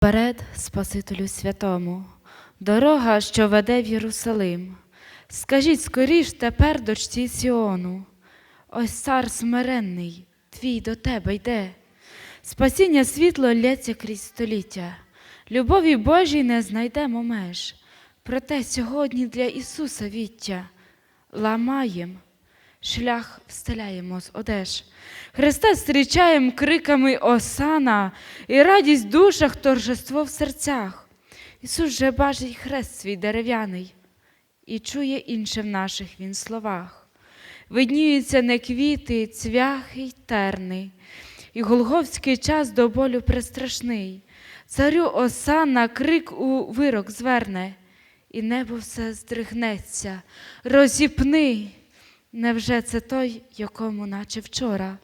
Перед Спасителю святому, дорога, що веде в Єрусалим. Скажіть скоріш тепер дочці Сіону, ось цар смиренний, твій до тебе йде. Спасіння світло лється крізь століття, любові Божій не знайдемо меж. Проте сьогодні для Ісуса віття ламаєм, шлях встеляємо з одеж. Христа зустрічаєм криками Осана і радість в душах, торжество в серцях. Ісус же бачить хрест свій дерев'яний і чує інше в наших він словах. Видніються не квіти, цвяхи й терни, і голговський час до болю пристрашний. Царю Осана крик у вирок зверне, і небо все здригнеться. Розіпни. Невже це той, якому, наче вчора,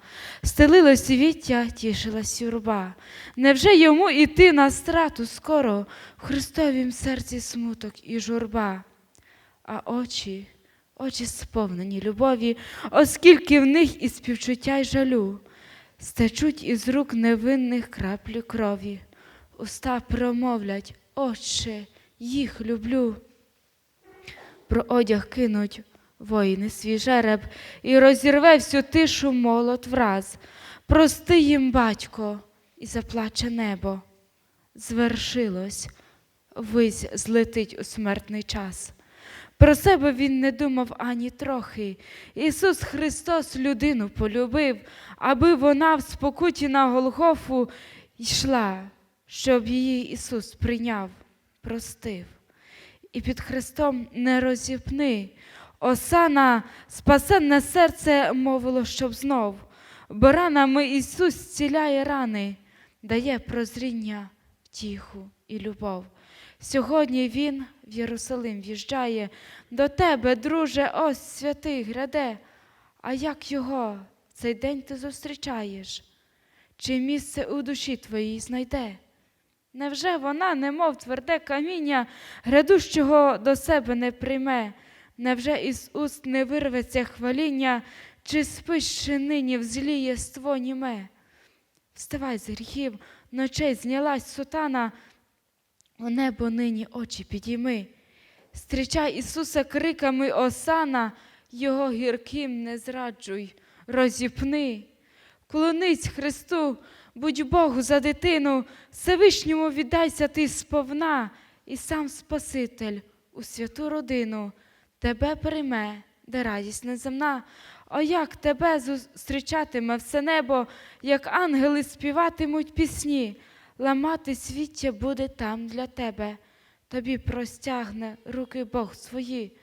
стелилось віття, тішилась юрба? Невже йому іти на страту скоро в Христовім серці смуток і журба? А очі, очі сповнені любові, оскільки в них і співчуття й жалю, стечуть із рук невинних краплі крові, уста промовлять, Отче, їх люблю. Про одяг кинуть воїни свій жереб і розірве всю тишу молот враз. Прости їм, батько, і заплаче небо. Звершилось, вись злетить у смертний час. Про себе він не думав ані трохи. Ісус Христос людину полюбив, аби вона в спокуті на Голгофу йшла, щоб її Ісус прийняв, простив. І під Христом не розіпни. Осана, спасенне серце мовило, щоб знов, бо ранами Ісус зціляє рани, дає прозріння, втіху і любов. Сьогодні Він в Єрусалим в'їжджає, до тебе, друже, ось святий гряде. А як його в цей день ти зустрічаєш? Чи місце у душі твоїй знайде? Невже вона, немов тверде каміння, грядущого до себе не прийме? Невже із уст не вирветься хваління, чи спиш ще нині в злі єство німе? Вставай з гріхів, ночей знялась сутана, у небо нині очі підійми. Зустрічай Ісуса криками Осана, Його гірким не зраджуй, розіпни. Клонись Христу, будь Богу за дитину, Всевишньому віддайся ти сповна, і сам Спаситель у святу родину тебе прийме, де радість неземна. О, як тебе зустрічатиме все небо, як ангели співатимуть пісні, ламати свіття буде там для тебе, тобі простягне руки Бог свої.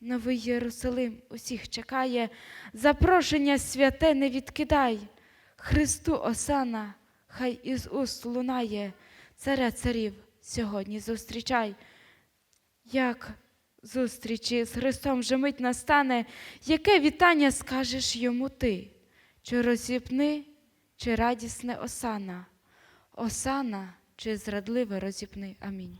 Новий Єрусалим усіх чекає, запрошення святе не відкидай. Христу Осана, хай із уст лунає, царя царів сьогодні зустрічай. Як зустрічі з Христом вже мить настане, яке вітання скажеш йому ти? Чи розіпни, чи радісне осана? Осана, чи зрадливе розіпни? Амінь.